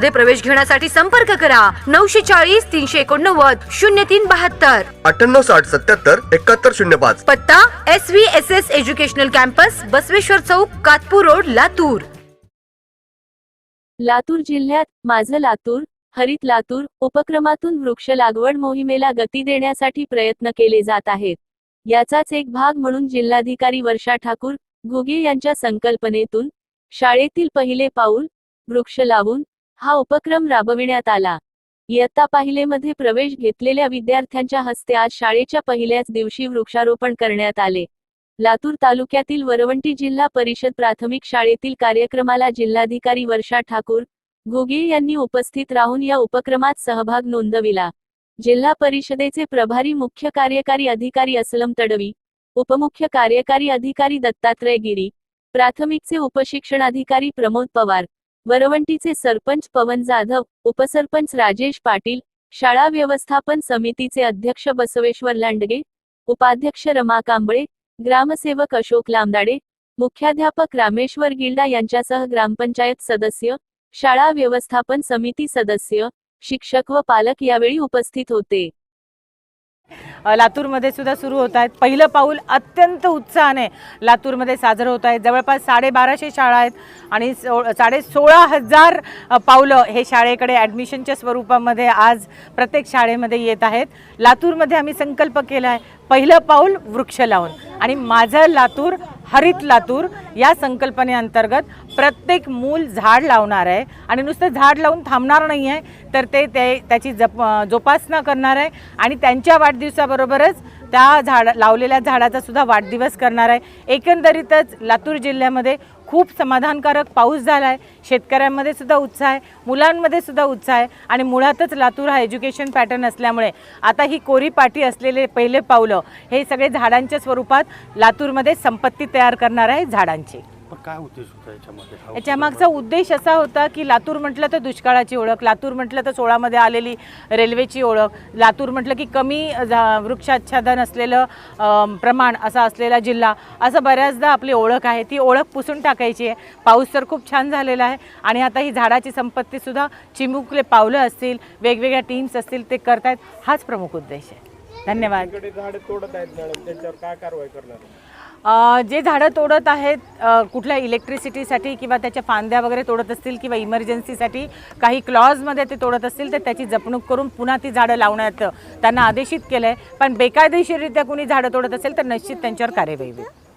प्रवेश घेण्यासाठी संपर्क करा. नऊशे चाळीस तीनशे एकोणनव्वद शून्य तीन बहात्तर. अठ्ठ्याण्णव साठ सत्याहत्तर एकाहत्तर शून्य पाच. पत्ता S V S S educational campus Basaveshwar Chowk Katpur road Latur. Latur जिल्ह्यात माझं लातूर हरित लातूर उपक्रमातून वृक्ष लागवड मोहिमेला गती देण्यासाठी प्रयत्न केले जात आहेत. याचाच एक भाग म्हणून जिल्हाधिकारी वर्षा ठाकूर घुगे यांच्या संकल्पनेतून शाळेतील पहिले पाऊल वृक्ष लावून हा उपक्रम राबविण्यात आला. इयत्ता पहिलेमध्ये प्रवेश घेतलेल्या विद्यार्थ्यांच्या हस्ते आज शाळेच्या पहिल्याच दिवशी वृक्षारोपण करण्यात आले. लातूर तालुक्यातील वरवंटी जिल्हा परिषद प्राथमिक शाळेतील कार्यक्रमाला जिल्हाधिकारी वर्षा ठाकूर घुगे यांनी उपस्थित राहून या उपक्रमात सहभाग नोंदविला. जिल्हा परिषदेचे प्रभारी मुख्य कार्यकारी अधिकारी असलम तडवी उपमुख्य कार्यकारी अधिकारी दत्तात्रय गिरी प्राथमिकचे उपशिक्षणाधिकारी प्रमोद पवार वरवंटीचे सरपंच पवन जाधव उपसरपंच राजेश पाटील शाळा व्यवस्थापन समितीचे अध्यक्ष बसवेश्वर लांडगे उपाध्यक्ष रमा कांबळे ग्रामसेवक अशोक लांबदाडे मुख्याध्यापक रामेश्वर गिल्डा यांच्यासह ग्रामपंचायत सदस्य शाळा व्यवस्थापन समिती सदस्य शिक्षक व पालक यावेळी उपस्थित होते. लातूरमध्ये सुद्धा सुरू होत आहेत. पहिलं पाऊल अत्यंत उत्साहाने लातूरमध्ये साजरं होत आहे. जवळपास साडेबाराशे शाळा आहेत आणि सो साडे सोळा हजार पाऊलं पावलं हे शाळेकडे ॲडमिशनच्या स्वरूपामध्ये आज प्रत्येक शाळेमध्ये येत आहेत. लातूरमध्ये आम्ही संकल्प केला आहे पहिलं पाऊल वृक्ष लावून. आणि माझं लातूर हरित लातूर या संकल्पनेअंतर्गत प्रत्येक मूल झाड लावणार आहे. आणि नुसतं झाड लावून थांबणार नाही आहे तर ते ते त्याची जप जोपासना करणार आहे. आणि त्यांच्या वाढदिवसाबरोबरच त्या झाड लावलेल्या झाडाचा सुद्धा वाढदिवस करणार आहे. एकंदरीतच लातूर जिल्ह्यामध्ये खूप समाधानकारक पाऊस झाला आहे शेतकऱ्यांमध्ये सुद्धा उत्साह आहे मुलांमध्ये सुद्धा उत्साह आहे आणि मुळातच लातूर हा एज्युकेशन पॅटर्न असल्यामुळे आता ही कोरी पाठी असलेले पहिले पावलं हे सगळे झाडांच्या स्वरूपात लातूरमध्ये संपत्ती तयार करणार आहे झाडांची. पण काय उद्देश होता याच्यामध्ये? हा याच्या मागचा उद्देश असा होता की लातूर म्हटलं तर दुष्काळाची ओळख लातूर म्हटलं तर सोळामध्ये आलेली रेल्वेची ओळख लातूर म्हटलं की कमी झा- वृक्षाच्छादन असलेलं अम, प्रमाण असा असलेला जिल्हा असं बऱ्याचदा आपली ओळख आहे. ती ओळख पुसून टाकायची आहे. पाऊस तर खूप छान झालेला आहे आणि आता ही झाडाची संपत्तीसुद्धा चिमुकले पावलं असतील वेगवेगळ्या टीम्स असतील ते करतायत. हाच प्रमुख उद्देश आहे. धन्यवाद. झाडे तोडत आहेत मॅडम त्यांच्यावर काय कारवाई करणार जे झाडं तोडत आहेत कुठल्या इलेक्ट्रिसिटीसाठी किंवा त्याच्या फांद्या वगैरे तोडत असतील किंवा इमर्जन्सीसाठी काही क्लॉजमध्ये ते तोडत असतील तर त्याची जपणूक करून पुन्हा ती झाडं लावण्यात त्यांना आदेशित केलं आहे पण बेकायदेशीररित्या कुणी झाडं तोडत असेल तर निश्चित त्यांच्यावर कार्यवाही होईल.